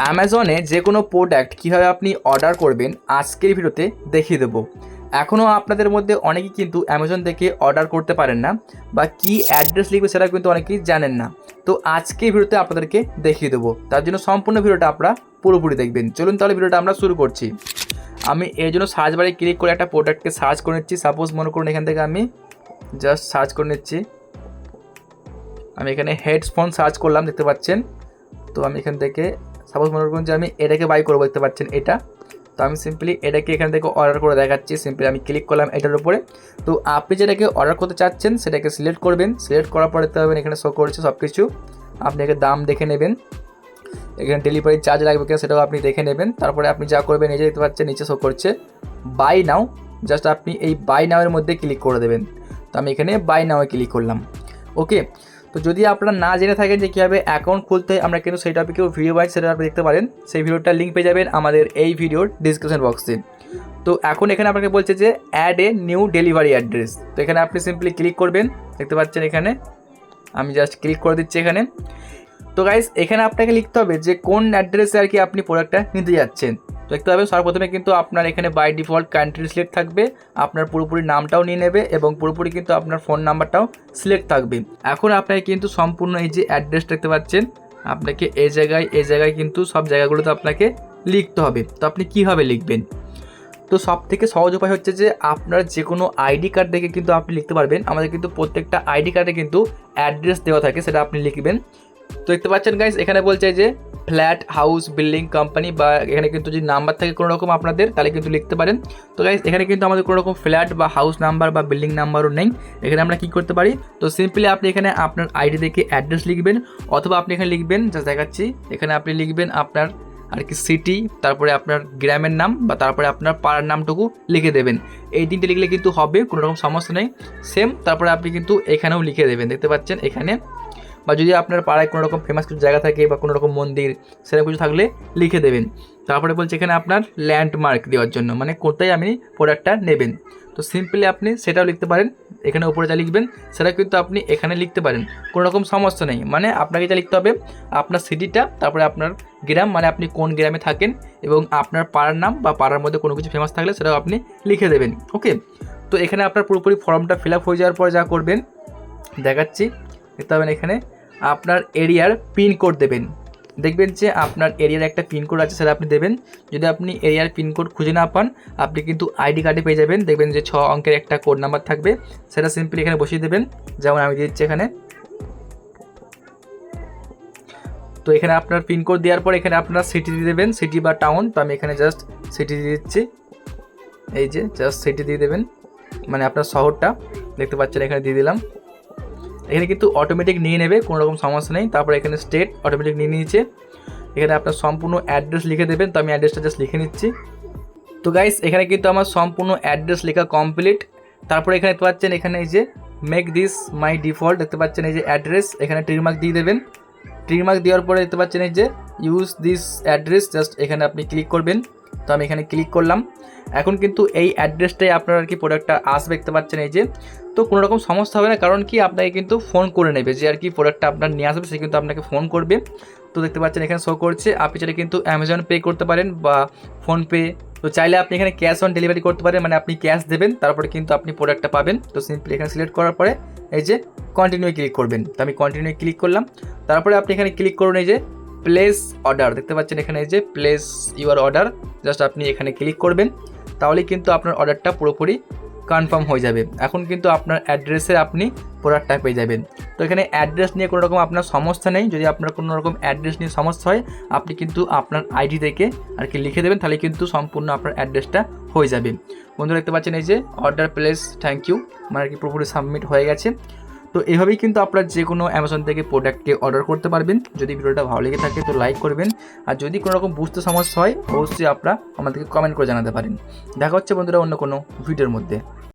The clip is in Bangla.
অ্যামাজনে যে কোনো প্রোডাক্ট কীভাবে আপনি অর্ডার করবেন, আজকের ভিডিওতে দেখিয়ে দেবো। এখনও আপনাদের মধ্যে অনেকেই কিন্তু অ্যামাজন থেকে অর্ডার করতে পারেন না বা কি অ্যাড্রেস লিখবে সেটা কিন্তু অনেকেই জানেন না। তো আজকে ভিডিওতে আপনাদেরকে দেখিয়ে দেবো। তার জন্য সম্পূর্ণ ভিডিওটা আপনারা পুরোপুরি দেখবেন। চলুন তাহলে ভিডিওটা আমরা শুরু করছি। আমি এর জন্য সার্চ বারে ক্লিক করে একটা প্রোডাক্টকে সার্চ করে নিচ্ছি। সাপোজ মনে করুন এখান থেকে আমি জাস্ট সার্চ করে নিচ্ছি। আমি এখানে হেডফোন সার্চ করলাম, দেখতে পাচ্ছেন? তো আমি এখান থেকে সাপোজ মনে করুন যে আমি এটাকে বাই করব, দেখতে পাচ্ছেন এটা। তো আমি সিম্পলি এটাকে এখান থেকে অর্ডার করে দেখাচ্ছি। সিম্পলি আমি ক্লিক করলাম এটার উপরে। তো আপনি যেটাকে অর্ডার করতে চাচ্ছেন, সেটাকে সিলেক্ট করবেন। সিলেক্ট করার পরে দেখতে পাবেন এখানে শো করছে সব কিছু আপনি এখানে দাম দেখে নেবেন। এখানে ডেলিভারি চার্জ লাগবে কিনা সেটাও আপনি দেখে নেবেন। তারপরে আপনি যা করবেন যে দেখতে পাচ্ছেন, নিচে শো করছে বাই নাও জাস্ট আপনি এই বাই নাওয়ের মধ্যে ক্লিক করে দেবেন। তো আমি এখানে বাই নাওয়ে ক্লিক করলাম। ওকে তো যদি আপনারা না জেনে থাকেন যে কীভাবে অ্যাকাউন্ট খুলতে আমরা কিন্তু সেই টপিকেও ভিডিও বাইজ সেটা আপনি দেখতে পারেন। সেই ভিডিওটার লিঙ্ক পেয়ে যাবেন আমাদের এই ভিডিওর ডিসক্রিপশন বক্সে তো এখন এখানে আপনাকে বলছে যে add a new delivery address তো এখানে আপনি সিম্পলি ক্লিক করবেন, দেখতে পাচ্ছেন এখানে। আমি জাস্ট ক্লিক করে দিচ্ছি এখানে। তো গাইস এখানে আপনাকে লিখতে হবে যে কোন অ্যাড্রেসে আর কি আপনি প্রোডাক্টটা নিতে যাচ্ছেন। তো দেখতে পাবেন, সর্বপ্রথমে কিন্তু আপনার এখানে বাই ডিফল্ট কান্ট্রি সিলেক্ট থাকবে, আপনার পুরোপুরি নামটাও নিয়ে নেবে এবং পুরোপুরি কিন্তু আপনার ফোন নাম্বারটাও সিলেক্ট থাকবে। এখন আপনাকে কিন্তু সম্পূর্ণ এই যে অ্যাড্রেস দেখতে পাচ্ছেন, আপনাকে এ জায়গায় এ জায়গায় কিন্তু সব জায়গাগুলোতে আপনাকে লিখতে হবে। তো আপনি কীভাবে লিখবেন? তো সব থেকে সহজ উপায় হচ্ছে যে আপনার যে কোনো আইডি কার্ড দেখে কিন্তু আপনি লিখতে পারবেন। আমাদের কিন্তু প্রত্যেকটা আইডি কার্ডে কিন্তু অ্যাড্রেস দেওয়া থাকে, সেটা আপনি লিখবেন। তো দেখতে পাচ্ছেন গাইস এখানে বলছে যে ফ্ল্যাট হাউস বিল্ডিং কোম্পানি বা এখানে কিন্তু যদি নাম্বার থাকে কোনো রকম আপনাদের, তাহলে কিন্তু লিখতে পারেন। তো গাইস এখানে কিন্তু আমাদের কোনো রকম ফ্ল্যাট বা হাউস নাম্বার বা বিল্ডিং নাম্বারও নেই। এখানে আমরা কী করতে পারি? তো সিম্পলি আপনি এখানে আপনার আইডি দেখে অ্যাড্রেস লিখবেন, অথবা আপনি এখানে লিখবেন যা দেখাচ্ছি, এখানে আপনি লিখবেন আপনার আর কি সিটি তারপরে আপনার গ্রামের নাম বা তারপরে আপনার পাড়ার নামটুকু লিখে দেবেন। এই তিনটে লিখলে কিন্তু হবে, কোনো রকম সমস্যা নেই। সেম তারপরে আপনি কিন্তু এখানেও লিখে দেবেন। দেখতে পাচ্ছেন এখানে বা যদি আপনার পাড়ায় কোনো রকম ফেমাস কিছু জায়গা থাকে বা কোনো রকম মন্দির, সেরকম কিছু থাকলে লিখে দেবেন। তারপরে বলছে এখানে আপনার ল্যান্ডমার্ক দেওয়ার জন্য মানে কোথায় আপনি প্রোডাক্টটা নেবেন। তো সিম্পলি আপনি সেটাও লিখতে পারেন, এখানে উপরে যা লিখবেন, সেটা কিন্তু আপনি এখানে লিখতে পারেন। কোনো রকম সমস্যা নেই মানে আপনাকে যা লিখতে হবে, আপনার সিটিটা তারপরে আপনার গ্রাম মানে আপনি কোন গ্রামে থাকেন এবং আপনার পাড়ার নাম বা পাড়ার মধ্যে কোনো কিছু ফেমাস থাকলে সেটাও আপনি লিখে দেবেন ওকে তো এখানে আপনার পুরোপুরি ফর্মটা ফিল আপ হয়ে যাওয়ার পর যা করবেন, দেখাচ্ছি, দেখতে পাবেন এখানে আপনার এরিয়ার পিনকোড দেবেন। দেখবেন যে আপনার এরিয়ার একটা পিনকোড আছে, সেটা আপনি দেবেন। যদি আপনি এরিয়ার পিনকোড খুঁজে না পান, আপনি কিন্তু আইডি কার্ডে পেয়ে যাবেন। দেখবেন যে ছ অঙ্কের একটা কোড নাম্বার থাকবে, সেটা সিম্পলি এখানে বসিয়ে দেবেন। যেমন আমি দিচ্ছি এখানে। তো এখানে আপনার পিনকোড দেওয়ার পর এখানে আপনার সিটি দিয়ে দেবেন, সিটি বা টাউন। তো আমি এখানে জাস্ট সিটি দিয়ে দিচ্ছি। এই যে, জাস্ট সিটি দিয়ে দেবেন। মানে আপনার শহরটা, দেখতে পাচ্ছেন এখানে দিয়ে দিলাম। এখানে কিন্তু অটোমেটিক নিয়ে নেবে, কোনো রকম সমস্যা নেই। তারপর এখানে স্টেট অটোমেটিক নিয়ে নিয়েছে। এখানে আপনার সম্পূর্ণ অ্যাড্রেস লিখে দেবেন, তো আমি অ্যাড্রেসটা জাস্ট লিখে নিচ্ছি। তো গাইস এখানে কিন্তু আমার সম্পূর্ণ অ্যাড্রেস লেখা কমপ্লিট তারপরে এখানে দেখতে পাচ্ছেন, এখানে এই যে মেক দিস মাই ডিফল্ট দেখতে পাচ্ছেন এই যে অ্যাড্রেস এখানে ট্রিমার্ক দিয়ে দেবেন। ট্রিমার্ক দেওয়ার পরে দেখতে পাচ্ছেন এই যে ইউজ দিস অ্যাড্রেস জাস্ট এখানে আপনি ক্লিক করবেন। তো আমি এখানে ক্লিক করলাম। এখন কিন্তু এই অ্যাড্রেসটাই আপনার আর কি প্রোডাক্টটা আসবে দেখতে পাচ্ছেন এই যে। তো কোনো রকম সমস্যা হবে না, কারণ কি আপনাকে কিন্তু ফোন করে নেবে যে আর কি প্রোডাক্টটা আপনার নিয়ে আসবে, সে কিন্তু আপনাকে ফোন করবে। তো দেখতে পাচ্ছেন এখানে শো করছে, আপনি চাইলে কিন্তু অ্যামাজন পে করতে পারেন বা ফোনপে তো চাইলে আপনি এখানে ক্যাশ অন ডেলিভারি করতে পারেন মানে আপনি ক্যাশ দেবেন, তারপরে কিন্তু আপনি প্রোডাক্টটা পাবেন। তো সিম্পলি এখানে সিলেক্ট করার পরে এই যে কন্টিনিউ ক্লিক করবেন। তো আমি কন্টিনিউ ক্লিক করলাম। তারপরে আপনি এখানে ক্লিক করুন এই যে প্লেস অর্ডার দেখতে পাচ্ছেন এখানে যে প্লেস ইউর অর্ডার জাস্ট আপনি এখানে ক্লিক করবেন, তাহলে কিন্তু আপনার অর্ডারটা পুরোপুরি কনফার্ম হয়ে যাবে। এখন কিন্তু আপনার অ্যাড্রেসে আপনি প্রোডাক্টটা পেয়ে যাবেন। তো এখানে অ্যাড্রেস নিয়ে কোনো রকম আপনার সমস্যা নেই। যদি আপনার কোনো রকম অ্যাড্রেস নিয়ে সমস্যা হয়, আপনি কিন্তু আপনার আইডি থেকে আর কি লিখে দেবেন, তাহলে কিন্তু সম্পূর্ণ আপনার অ্যাড্রেসটা হয়ে যাবে। বন্ধুরা দেখতে পাচ্ছেন এই যে অর্ডার প্লেস থ্যাংক ইউ মানে কি পুরোপুরি সাবমিট হয়ে গেছে। তো এভাবেই কিন্তু আপনারা যে কোনো অ্যামাজন থেকে প্রোডাক্টকে অর্ডার করতে পারবেন। যদি ভিডিওটা ভালো লেগে থাকে তো লাইক করবেন। আর যদি কোনো রকম বুঝতে সমস্যা হয়, অবশ্যই আপনারা আমাদেরকে কমেন্ট করে জানাতে পারেন। দেখা হচ্ছে বন্ধুরা অন্য কোনো ভিডিওর মধ্যে।